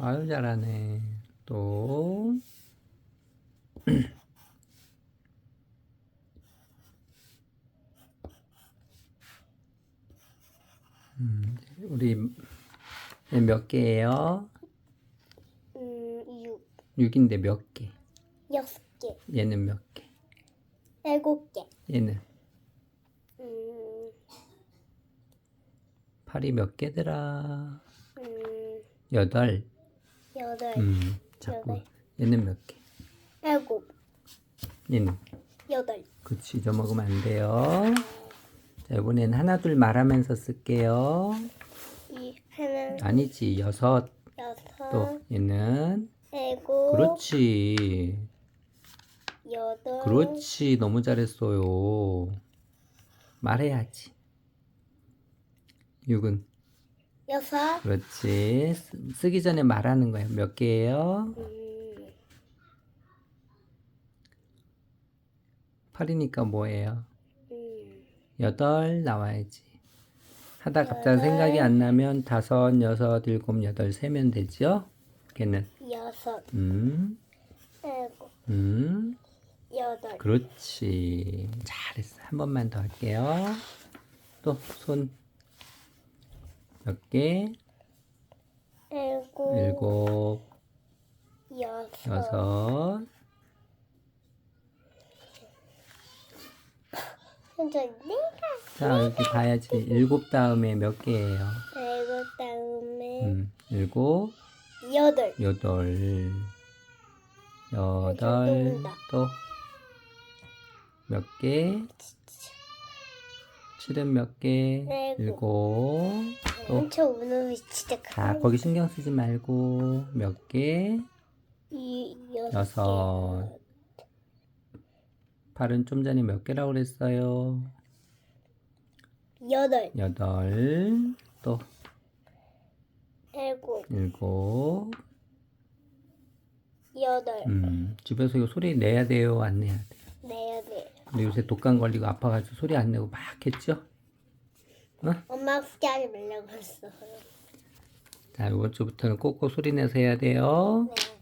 아유, 잘하네. 또. 음, 우리 몇 개예요? 음, 6, 6인데 몇 개? 6개, 얘는 몇 개? 7개. 얘는 음, 팔이 몇 개더라? 음, 여덟. 8, 음, 자꾸 여덟. 얘는 몇 개? 7, 얘는 8. 그치 잊어먹으면 안 돼요. 자, 이번엔 하나 둘 말하면서 쓸게요. 이 하나, 아니지 여섯 여섯, 또 얘는 일곱, 그렇지 여덟, 그렇지 너무 잘했어요. 말해야지. 6은 여섯, 그렇지 쓰- 쓰기 전에 말하는 거예요. 몇 개예요? 음, 8이니까 뭐예요? 음, 여덟 나와야지. 하다 갑자기. 생각이 안 나면 다섯, 여섯, 일곱, 여덟 세면 되죠? 걔는 여섯, 음, 일곱, 음, 여덟, 그렇지. 잘했어. 한 번만 더 할게요. 또 손 몇 개? 일곱, 일곱, 여섯, 여섯, 내가 자 여기 봐야지. 일곱 다음에 몇 개예요? 일곱 다음에 음, 일곱, 여덟, 여덟, 여덟, 모른다. 또몇 개? 칠은 몇 개? 일곱. 일곱, 또 엄청 오늘 진짜 자, 큰 거기 신경 쓰지 말고 몇 개? 이 여섯, 여섯. 팔은 좀 전에 몇 개라고 그랬어요? 개. 여덟, 여덟, 또 일곱, 일곱. 여덟 음, 집에서 이거 소리 내야 돼요? 안 내야 돼요? 내야 돼. 근데 요새 독감 걸리고 아파가지고 소리 안 내고 막 했죠? 엄마 후기 하지 말라고 했어. 자, 이번 주부터는 꼭꼭 소리 내서 해야 돼요. 네.